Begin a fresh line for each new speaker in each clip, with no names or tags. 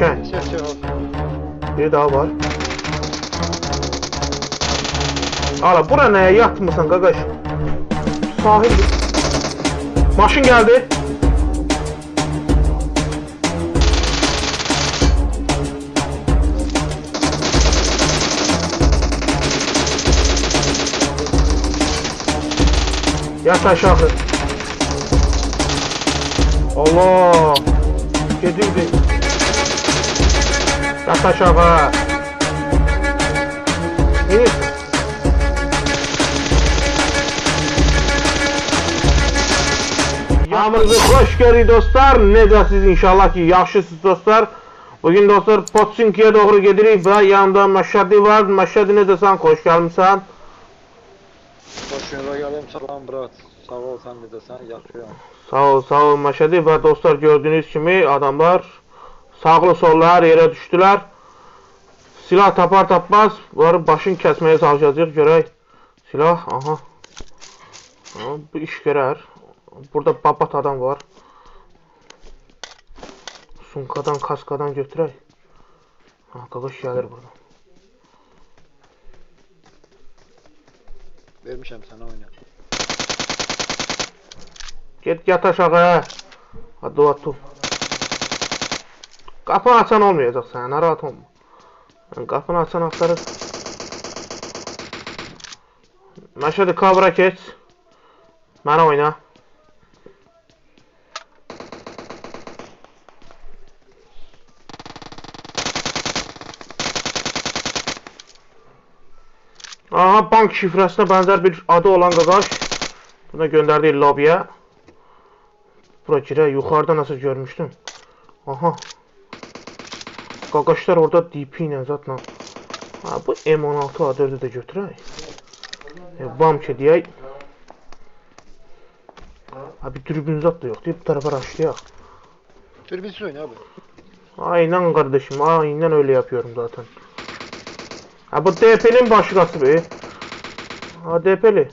Yok.
Biri daha var. Ala bura nəyə yatmısan qaqaş? Sahil. Maşın geldi. Yat aşağı. Allah. Gedirdi. Aşağı. İniz. Yağmurda hoş gəldiniz dostlar. Necəsiz inşallah ki yaxşısınız dostlar. Bugün dostlar Potsinki'ye doğru gedirik və yanımda Məşədi var. Məşədi necəsən? Xoş gəlmisən.
Hoşun royalim salam brat. Sağ ol de desen yapıyorum.
Sağ ol, sağ ol Məşədi və dostlar gördüyünüz kimi adamlar sağlı sollu hər yerə düşdülər. Silah tapar tapmaz var başın kəsməyə çalışacağıq görək. Silah, aha. Ha, bu iş görər. Burada babat adam var. Sunkadan, kaskadan götürək. Ha, qaqış gəlir burada.
Vermişim sana oyna.
Get yat aşağı. Hadi otur. Qapını açan olmayacaq sən, narahat olma. Yəni, Qapını açan axtarır. Məşədi kavra keç. Mənə oyna. Aha, bank şifrəsinə bənzər bir adı olan qaqaş. Buna göndərdik lobiyə. Bura girə, yuxarıda nasıl görmüşdüm. Aha. Qaqaşlar orada DP ilə zatla. Ha, bu M16 A4-ü də götürək. E, bam ki deyək. Ha, bir dürbün zat da yoxdur. Bu tarafa raşlayaq.
Türbinsiz oyna abi.
Aynen kardeşim, aynen öyle yapıyorum zaten. Ha bu DP'nin başkası be. Ha DP'li.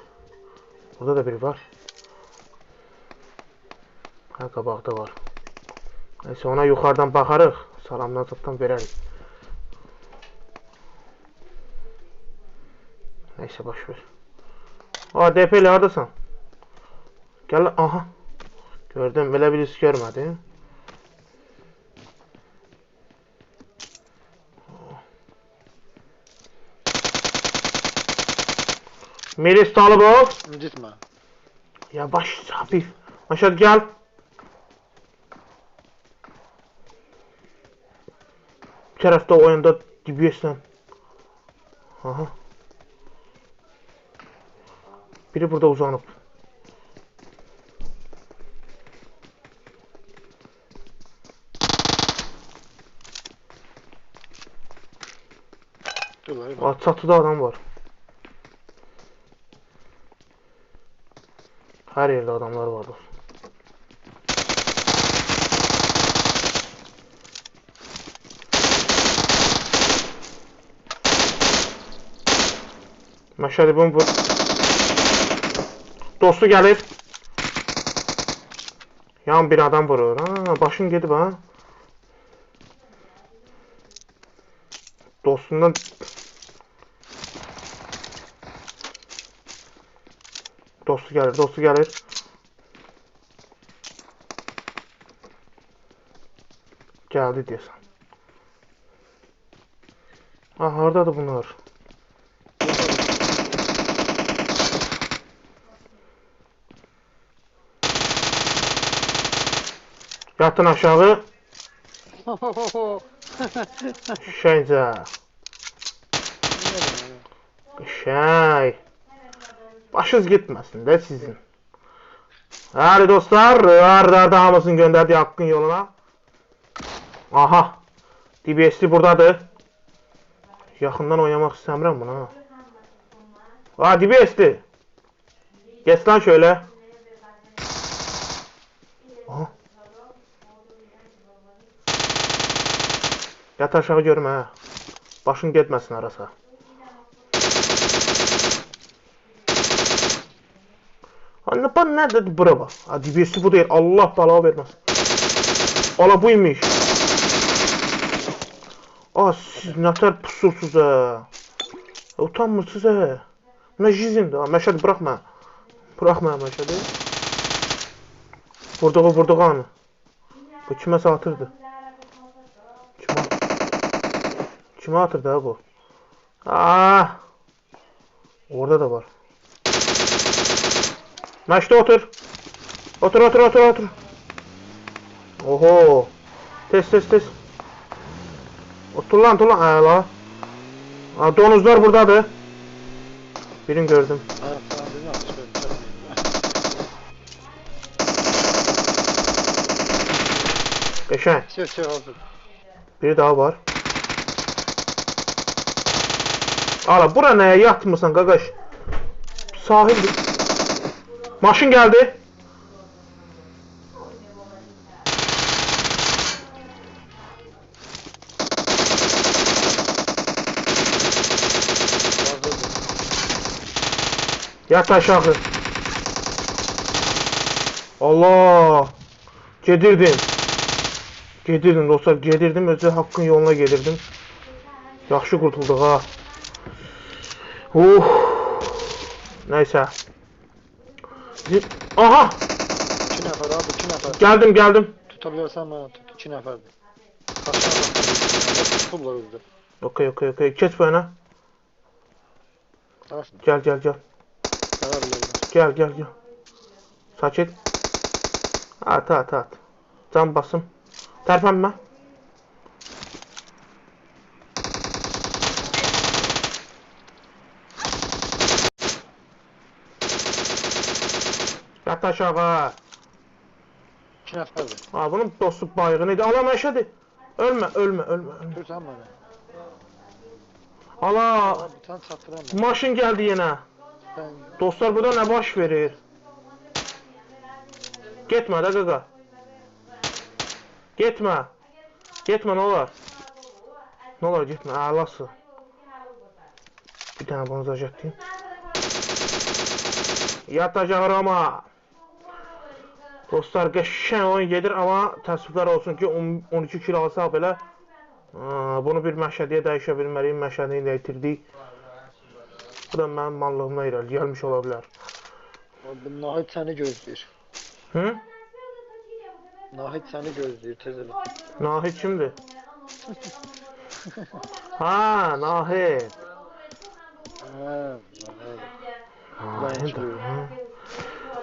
Burada da biri var. Ha qabaqda var. Neyse ona yukarıdan bakarıq. Salamdan sattan verərik. Neyse boş ver. Aa DP'li haradasan? Gel lan- aha. Gördüm belə birisi görmədi. Melis Talıbov.
Gitme.
Yavaş hafif. Aşağı gel. Bir tarafta oyunda DBS'den. Aha. Biri burada uzanıp. Aa, çatıda adam var. Her yerde adamlar var dostum. Məşədi bunu vur. Dostu gəlir. Yan bir adam vurur. Ha, başın gedib ha. Dostundan Dostu gəlir, dostu gəlir. Gəldi deyəsən. Ah, hardadır bunlar? Yatın aşağı. Şəncə. Şey. Başınız gitmesin de sizin. Hadi dostlar, arda hamısını gönderdi hakkın yoluna. Aha. DBS'li buradadır. Yaxından oynamaq istəmirəm buna. Ha, DBS'li. Geç lan şöyle. Aha. Yat aşağı görmə hə. Başın getməsin arasa. Anne bana nerede bura bak. Hadi birisi bu değil. Allah bela vermez. Ola buymuş. Aa siz nətər pusursunuz ha? Utanmırsınız ha? Nə jizindir ha? Məşədi buraxma. Buraxma Məşədi. Vurduğu vurduğu anı. Bu kiməsə atırdı. Kimə atırdı ha bu? Aa! Orada da var. Məşdə otur. Otur otur otur otur. Oho. Tez tez tez. Otur lan otur lan. Əla. Aa, donuzlar buradadır. Birini gördüm.
Çek çek hazır.
Biri daha var. Ala bura nəyə yatmısan qaqaş? Sahildir. Maşın.
Hazır.
Yat aşağı. Allah. Gedirdim. Gedirdim dostlar, gedirdim. Özü haqqın yoluna gedirdim. Yaxşı qurtulduq ha. Uh. Zi- Aha,
İki nefer abi iki nefer.
gəldim, gəldim.
Tutabilirsen bana tut. İki tutublar bizde.
Okay, okay, okay. Keç bu yana.
Arasın.
Gəl, gəl, gəl.
Karar verelim.
Gəl, gəl, gəl. Sakit. At, at, at. Can basım. Tərpənmə. Yat aşağı.
İki neferdi.
Ha, bunun dostu bayığını idi. Ala məşədi. Ölmə, ölmə, ölmə, ölmə.
Dur sen bana.
Ala,
bir tane
maşın gəldi yenə.
Ben
Dostlar burada nə baş verir? Getmə də qaqa. Getmə. Getmə nə olar? Nə olar getmə. Əlası. Bir dənə bunu zəcətdiyim. Yatacaq Roma. Dostlar qəşəng oyun gedir amma təəssüflər olsun ki 10 12 kilo alsaq belə bunu bir məşədiyə dəyişə bilməliyik. Məşədini də itirdik. Bu da mənim mallığımla irəli gəlmiş ola bilər.
Abi Nahit seni gözlüyor.
Hı?
Nahit seni gözlüyor tez ol.
Nahid kimdir? ha, Nahid.
Ha, Nahit.
Nahid. hı.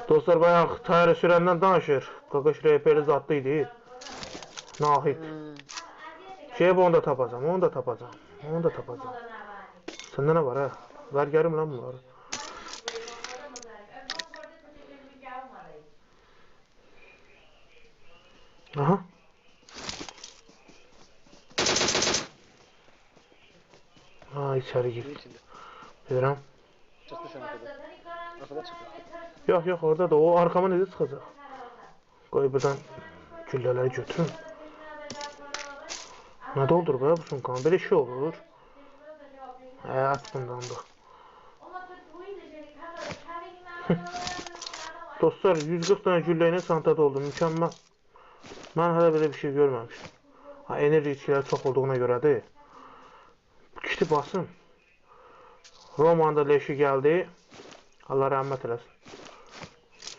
Dostlar bayaq tayarı sürəndən danışır. Qaqaş rehberi zadlı idi. Nahid.
Hmm.
Şey onu da tapacağım, onu da tapacağım. Onu da tapacağım. Səndə nə var ha? Ver gərim lan bunları. Aha. Ha içeri gir. Bilirəm.
Çıktı sen kadar. Arkada çıktı.
Yox, yox, orada da o arkama necə çıxacaq? Qoy buradan güllələri götürün. Nə doldur be bu sumkanı? Belə şey olur. Hə, at bundan da. Dostlar, 140 dənə güllə ilə çanta doldu. Mükəmməl. Mən hələ belə bir şey görməmişdim. Ha, enerji içkiləri çox olduğuna görədir. Kiti basın. Romanda leşi gəldi. Allah rəhmət eləsin.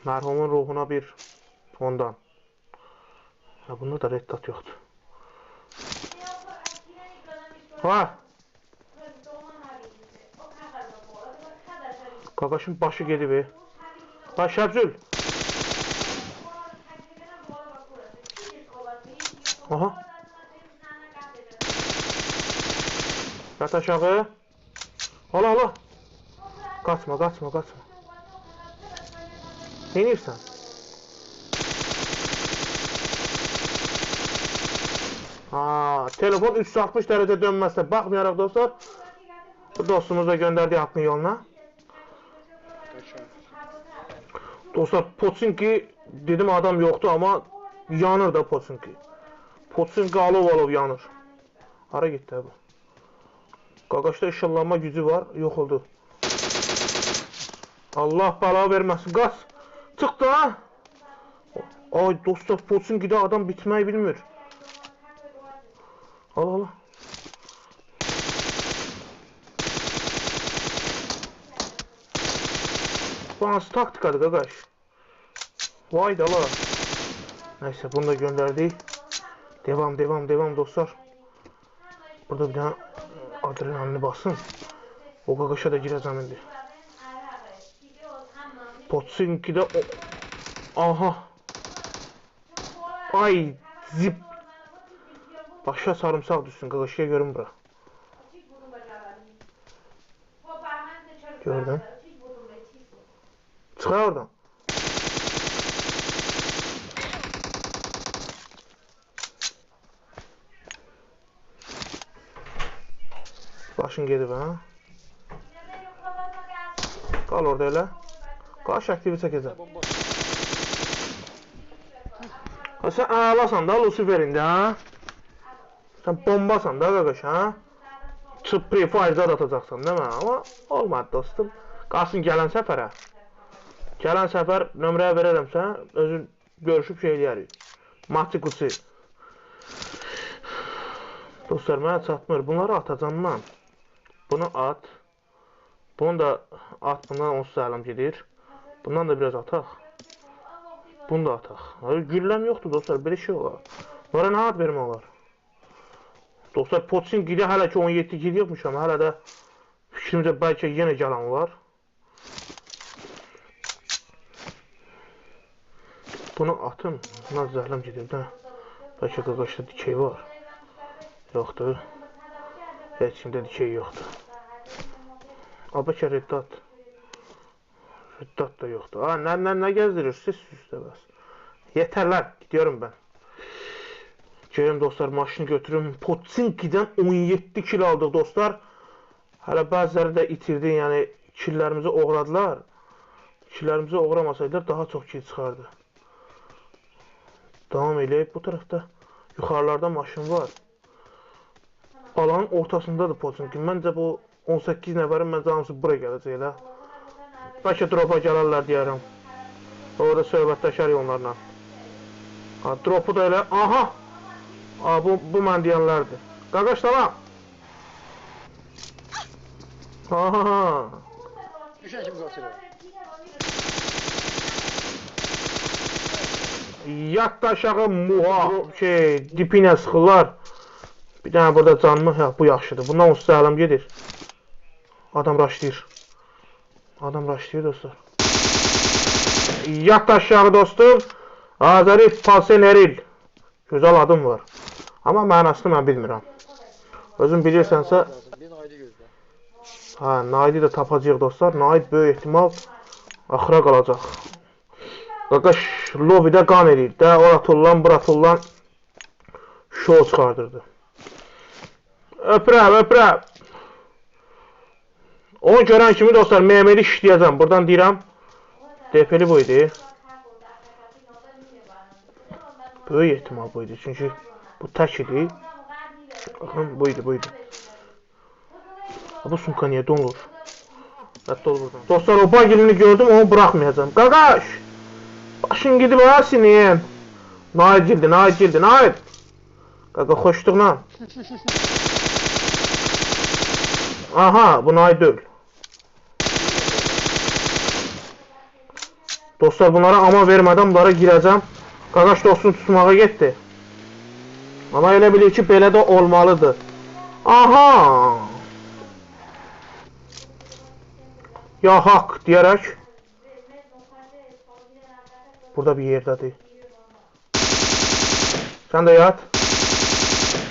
Mərhumun ruhuna bir ondan. Ha, bunda da reddat yoxdur. Ha, qaqaşın başı gedib. e. Ha, Şəbzül. Aha. Yat aşağı. Ala ala. Qaçma, qaçma, qaçma. Neynirsən? Ha, telefon 360 dərəcə dönməsə, baxmayaraq dostlar, dostumuz da göndərdi haqqın yoluna. Dostlar, Poçinki dedim adam yoxdur, amma yanır da Poçinki. Poçinki alov alov yanır. Hara getdi bu? Qaqaşda işıqlanma gücü var, yox oldu. Allah bala vermesin. Gaz. Çık da. Ay dostlar Fosun gide adam bitmeyi bilmiyor. Al al. Bu nasıl taktikadır kardeş? Vay da la. Neyse bunu da gönderdik. Devam devam devam dostlar. Burada bir tane adrenalini basın. O kakaşa da gireceğim şimdi indi. Potsinki'de o... Aha. Ay zip. Başa sarımsak düşsün qaqaşıya görün bura. Gördün. Çıxar oradan. Başın gedib ha? Qal orada elə. Qaş aktivi çəkəcəm. Ha sən ağlasan da Lucifer'ində ha? Sən bombasan da qaqaş ha? Çıp pre fire atacaqsan değil mi? Ama olmadı dostum. Qalsın gələn səfərə. Gələn səfər nömrəyə verərəm sənə, özün görüşüb şey eləyərik. Matçı qutu. Dostlar mənə çatmır. Bunları atacam mən. Bunu at. Bunu da at. Bundan onsuz əlim gedir. Bundan da biraz ataq. Bunu da ataq. Gülləm yoxdur dostlar. Belə şey olar. Bunlara nə ad vermək olar? Dostlar Potsin gidə hələ ki 17 gid yapmışam. Hələ də fikrimcə bəlkə yenə gələn olar. Bunu atım. Buna zəhləm gedir də. Bəlkə qaqaşda dikey var. Yoxdur. Heç kimdə dikey yoxdur. Abəkə reddat. Reddat da yoxdur. Ha, nə, nə, nə gəzdirirsiniz üstə bəs? Yetərlər. Gidiyorum ben. Gelin dostlar maşını götürüm. Potsinki'den 17 kil aldık dostlar. Hələ bəziləri də itirdi. Yəni killərimizi oğradılar. Killərimizi oğramasaydılar daha çox kil çıxardı. Devam eləyib. Bu tarafta yuxarılarda maşın var. Alanın ortasındadır Potsinki. Məncə bu 18 nəfərin məncə hamısı bura gələcək elə. Bəlkə dropa gələrlər deyərəm. Orada söhbətləşərik onlarla. Ha, dropu da elə. Aha! Aa, bu, bu mən deyənlərdir. Qaqaş tamam. Aha!
Düşen kim kaçırır?
Yat da aşağı muha şey dipinə sıxırlar. Bir dənə burada canlı, hə, bu yaxşıdır. Bundan onsuz əlim gedir. Adam raşlayır. Adam raşlayır dostlar. Yat aşağı dostum. Azəri Paseneril. Gözəl adım var. Amma mənasını mən bilmirəm. Özün bilirsənsə, hə, Naidi də tapacağıq dostlar. Naid böyük ehtimal axıra qalacaq. Qaqaş lobidə qan eləyir də, ora tullan, bura tullan şou çıxardırdı. Öpürəm, öpürəm. Onu görən kimi dostlar, Mehmedi işləyəcəm. Buradan deyirəm. DP'li bu idi. Böyük ehtimal bu idi. Çünki bu tək idi. Baxın, bu idi, bu idi. Bu sumka niyə donur? Rədd ol buradan. Dostlar, o bagilini gördüm, onu buraxmayacağım. Qaqaş! Başın gidib ha sinin. Naid girdi, Naid girdi, Naid. Qaqa, xoşluqla. Aha, bu Naid deyil. Dostlar, bunlara ama vermədən bunlara girəcəm. Qaqaş dostunu tutmağa getdi. Amma elə bilir ki, belə də olmalıdır. Aha! Ya hak deyərək burada bir yerdədir. Sən də yat.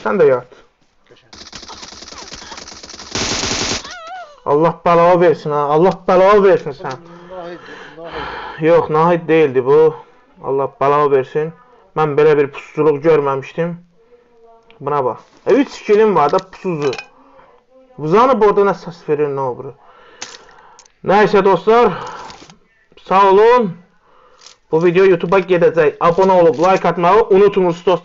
Sən də yat. Allah bəla versin ha. Allah bəla versin sən. Yox, Nahid değildi bu. Allah bəla versin. Mən belə bir pusuculuq görməmişdim. Buna bax. 3 kilim var da pusucu. Vızanı burada nə səs verir, nə olur? Nəysə dostlar, sağ olun. Bu video YouTube'a gedəcək. Abunə olub like atmağı unutmursunuz dostlar.